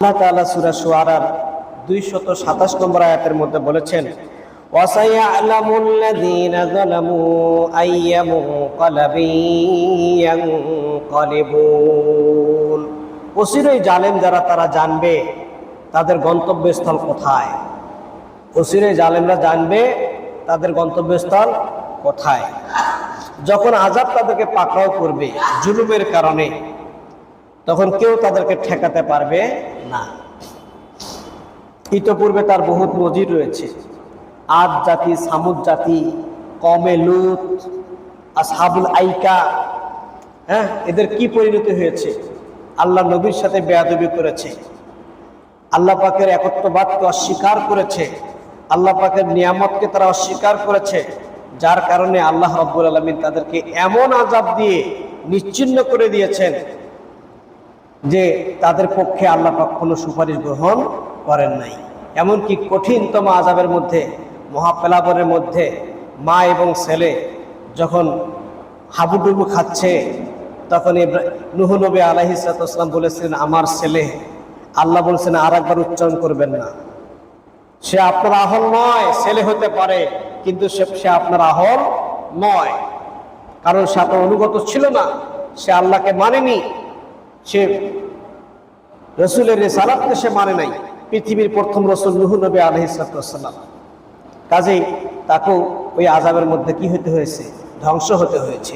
আল্লাহ দুইশত সাতাশ নম্বর আয়াতের মধ্যে বলেছেন অসিরই জালেম যারা, তারা জানবে তাদের গন্তব্যস্থল কোথায়। অসিরই জালেমরা জানবে তাদের গন্তব্যস্থল কোথায়। যখন আজাদ তাদেরকে পাকড়াও করবে জুলুমের কারণে, তখন কেউ তাদেরকে ঠেকাতে পারবে না। ইতপূর্বে তার বহুত নজির রয়েছে। আদ জাতি, সামুদ জাতি কমে লুত, আসহাবুল আইকা হ্যাঁ এদের কি পরিণতি হয়েছে? আল্লাহ নবীর সাথে বেয়াদবি করেছে। আল্লাহ পাকের একত্ববাদকে অস্বীকার করেছে। আল্লাহ পাকের নিয়ামতকে তারা অস্বীকার করেছে। যার কারণে আল্লাহ রব্বুল আলমিন তাদেরকে এমন আজাব দিয়ে নিশ্চিন্ন করে দিয়েছেন। যে তাদের পক্ষে আল্লাহ পাক কোনো সুপারিশ গ্রহণ করেন নাই। এমনকি কঠিনতম আজাবের মধ্যে, মহাপেলাবরের মধ্যে মা এবং ছেলে যখন হাবুডুবু খাচ্ছে, তখন নুহ নবী আলাহিসাল্লাম বলেছিলেন, আমার ছেলে। আল্লাহ বলছেন, আর একবার উচ্চারণ করবেন না। সে আপনার আহল নয়, ছেলে হতে পারে, কিন্তু সে সে আপনার আহল নয়। কারণ সে আপনার অনুগত ছিল না, সে আল্লাহকে মানেনি। সে রসুলের রেসালাতকে সে মানে নাই। পৃথিবীর প্রথম রসুল নুহু নবী আলহিসাল্লাম কাজেই তাকেও ওই আজাবের মধ্যে কি হতে হয়েছে? ধ্বংস হতে হয়েছে।